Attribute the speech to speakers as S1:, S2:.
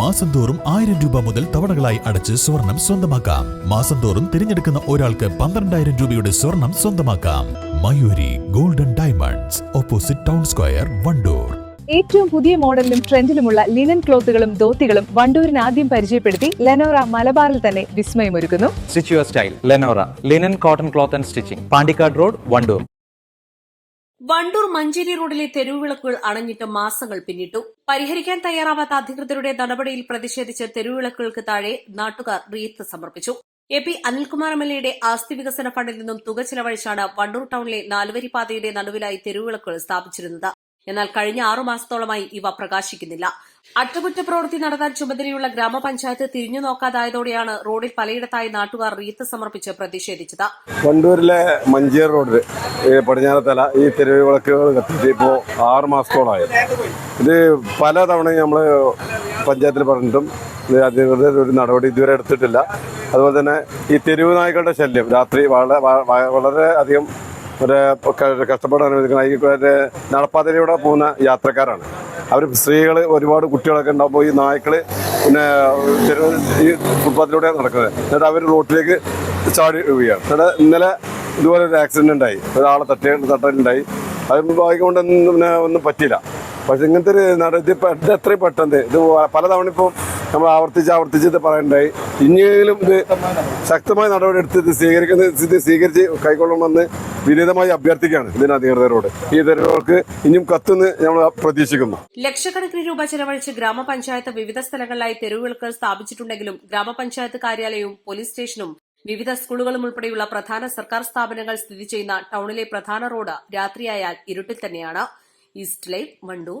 S1: മാസം തോറും ആയിരം രൂപ മുതൽ തവണകളായി അടച്ച് സ്വർണം സ്വന്തമാക്കാം. മാസം തോറും തിരഞ്ഞെടുക്കുന്ന ഒരാൾക്ക് പന്ത്രണ്ടായിരം രൂപയുടെ സ്വർണം സ്വന്തമാക്കാം. Mayuri golden diamonds opposite town square Wandoor.
S2: ഏറ്റവും പുതിയ മോഡലിലും ട്രെൻഡിലുമുള്ള ലിനൻ ക്ലോത്തുകളും ധോത്തികളും വണ്ടൂരിന് ആദ്യം പരിചയപ്പെടുത്തി ലെനോറ മലബാറിൽ തന്നെ വിസ്മയമൊരുക്കുന്നു.
S3: Stitch your style Lenora linen cotton cloth and stitching Pandikkad road Wandoor
S4: Wandoor Manjeri റോഡിലെ തെരുവുവിളക്കുകൾ അണഞ്ഞിട്ട് മാസങ്ങൾ പിന്നിട്ടു. പരിഹരിക്കാൻ തയ്യാറാവാത്ത അധികൃതരുടെ നടപടിയിൽ പ്രതിഷേധിച്ച് തെരുവിളക്കുകൾക്ക് താഴെ നാട്ടുകാർ റീത്ത് സമർപ്പിച്ചു. A P Anilkumar M L എയുടെ ആസ്തി വികസന ഫണ്ടിൽ നിന്നും തുക ചെലവഴിച്ചാണ് വണ്ടൂർ ടൌണിലെ നാലുവരി പാതയുടെ നടുവിലായി തെരുവിളക്കുകൾ സ്ഥാപിച്ചിരുന്നത്. എന്നാൽ കഴിഞ്ഞ ആറു മാസത്തോളമായി ഇവ പ്രകാശിക്കുന്നില്ല. അറ്റകുറ്റപ്രവൃത്തി നടത്താൻ ചുമതലയുള്ള ഗ്രാമപഞ്ചായത്ത് തിരിഞ്ഞു നോക്കാതായതോടെയാണ് റോഡിൽ പലയിടത്തായി നാട്ടുകാർ റീത്ത് സമർപ്പിച്ച് പ്രതിഷേധിച്ചത്.
S5: വണ്ടൂരിലെ മഞ്ചേർ റോഡിൽ പടിഞ്ഞാറത്തല ഈ തെരുവ് വിളക്കുകൾ കത്തിയിട്ട് ഇപ്പോൾ ആറ് മാസത്തോളമായി. ഇത് പല തവണയും നമ്മൾ പഞ്ചായത്തിൽ പറഞ്ഞിട്ടും അധികൃതർ ഒരു നടപടി ഇതുവരെ എടുത്തിട്ടില്ല. അതുപോലെ തന്നെ ഈ തെരുവ് നായ്ക്കളുടെ ശല്യം രാത്രി വളരെ വളരെ അധികം ഒരു കഷ്ടപ്പെടാൻ അനുവദിക്കുന്നത് നടപ്പാതയിലൂടെ പോകുന്ന യാത്രക്കാരാണ്. അവർ സ്ത്രീകൾ ഒരുപാട് കുട്ടികളൊക്കെ ഉണ്ടാകുമ്പോൾ ഈ നായ്ക്കൾ പിന്നെ ഈ ഫുട്പാത്തിലൂടെയാണ് നടക്കുന്നത്. എന്നിട്ട് അവർ റോട്ടിലേക്ക് ചാടി വീഴുകയാണ്. എന്നിട്ട് ഇന്നലെ ഇതുപോലെ ഒരു ആക്സിഡന്റ് ഉണ്ടായി. ഒരാളെ തട്ടി തട്ടലുണ്ടായി. അത് ഭാഗ്യം പിന്നെ ഒന്നും പറ്റിയില്ല. പക്ഷെ ഇങ്ങനത്തെ ഒരു നട ഇത് എത്രയും പെട്ടെന്ന് ഇത് പലതവണ ഇപ്പോൾ നമ്മൾ ആവർത്തിച്ച് ആവർത്തിച്ച് ഇത് പറയണ്ടായി ഇനിയെങ്കിലും ഇത് ശക്തമായ നടപടി എടുത്ത് ഇത് സ്വീകരിക്കുന്ന ഇത് സ്വീകരിച്ച് കൈക്കൊള്ളണമെന്ന് വിനീതമായി അഭ്യർത്ഥിക്കുകയാണ് ഇതിന് അധികൃതരോട്. ഈ തെരുവുകൾക്ക് ഇനിയും കത്തുന്ന് ഞങ്ങൾ പ്രതീക്ഷിക്കുന്നു.
S4: ലക്ഷക്കണക്കിന് രൂപ ചെലവഴിച്ച് ഗ്രാമപഞ്ചായത്ത് വിവിധ സ്ഥലങ്ങളിലായി തെരുവുകൾക്ക് സ്ഥാപിച്ചിട്ടുണ്ടെങ്കിലും ഗ്രാമപഞ്ചായത്ത് കാര്യാലയവും പോലീസ് സ്റ്റേഷനും വിവിധ സ്കൂളുകളും ഉൾപ്പെടെയുള്ള പ്രധാന സർക്കാർ സ്ഥാപനങ്ങൾ സ്ഥിതി ചെയ്യുന്ന ടൌണിലെ പ്രധാന റോഡ് രാത്രിയായാൽ ഇരുട്ടിൽ തന്നെയാണ്. East Life Wandoor.